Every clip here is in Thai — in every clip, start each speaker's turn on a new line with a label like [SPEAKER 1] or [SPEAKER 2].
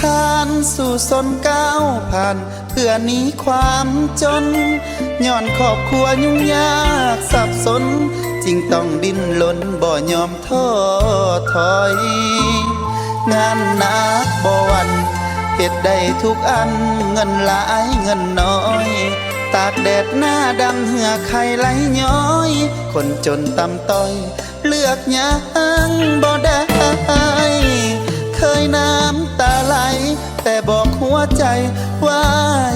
[SPEAKER 1] คานสู่สนก้าวผ่าน เพื่อหนีความจนย้อนครอบครัวยุ่งยากสับสนจึงต้องดิ้นรนบ่ยอมท้อถอย งานหนักบ่วันเฮ็ดได้ทุกอันเงินหลายเงินน้อย ตากแดดหน้าดำเหือไข่ไหลย้อย คนจนตำต้อย เลือกยังบ่ได้ แต่บอกหัวใจว่า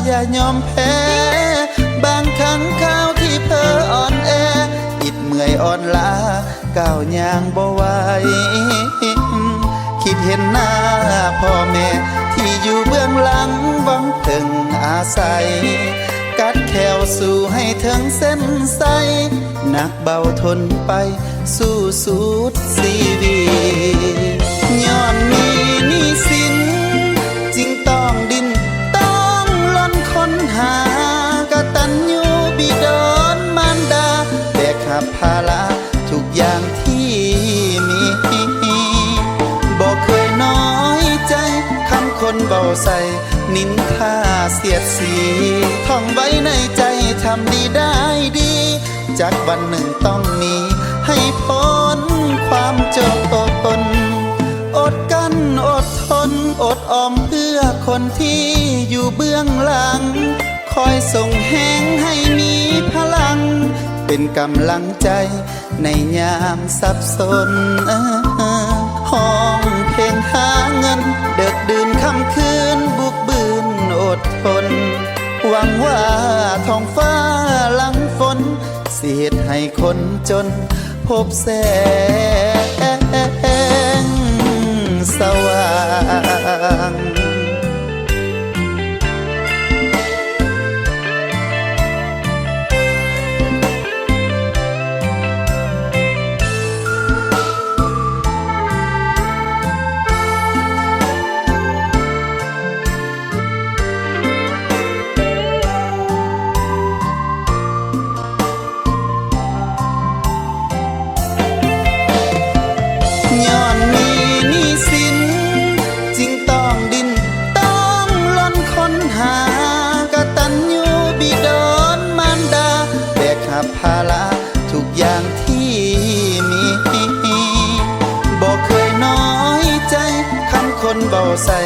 [SPEAKER 1] อย่ายอมแพ้ บางครั้งข้าวที่เพออ่อนแอ อิดเมื่อยอ่อนล้าก้าวยางบ่ไหวคิดเห็นหน้าพ่อแม่ ที่อยู่เบื้องหลังหวังถึงอาศัย กัดแขวสู่ให้ถึงเส้นใสหนักเบาทนไป สู้สุดชีวิต คนเบาใส่ นินทาเสียดสี ท่องไว้ในใจทำดีได้ดี จากวันหนึ่งต้องมี ให้พ้นความจนอดกันอดทน อดออมเพื่อคนที่อยู่เบื้องหลัง คอยส่งแห้งให้มีพลัง เป็นกำลังใจในยามสับสนห้องเพลงหาเงิน ดทน หวังว่าท้องฟ้าหลังฝนเสียดให้คนจนพบแสงสว่ ย้อนมีนี้สินจึงต้องดินต้องล้นค้นหากะตัญญูบิดรมารดาแบกขับภาระทุกอย่างที่มีบอกเคยน้อยใจคำคนเบาใส่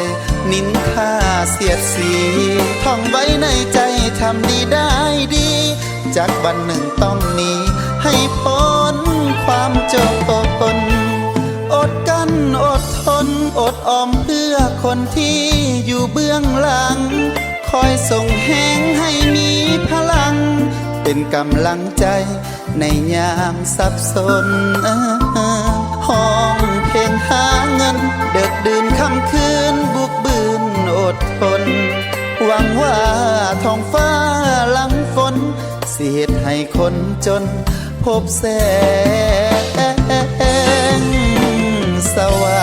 [SPEAKER 1] นินทาเสียดสีท่องไว้ในใจทำดีได้ดีจากวันหนึ่งต้องมีให้พ้นความจนอดกัน อดทนอดออมเพื่อคนที่อยู่เบื้องหลัง คอยส่งแห้งให้มีพลัง เป็นกำลังใจในยามสับสนห้องเพลงหาเงิน เดึกดื่นคำคืนบุกบืนอดทน หวังว่าท้องฟ้าหลังฝนเสียดให้คนจนพบแสง So ahora.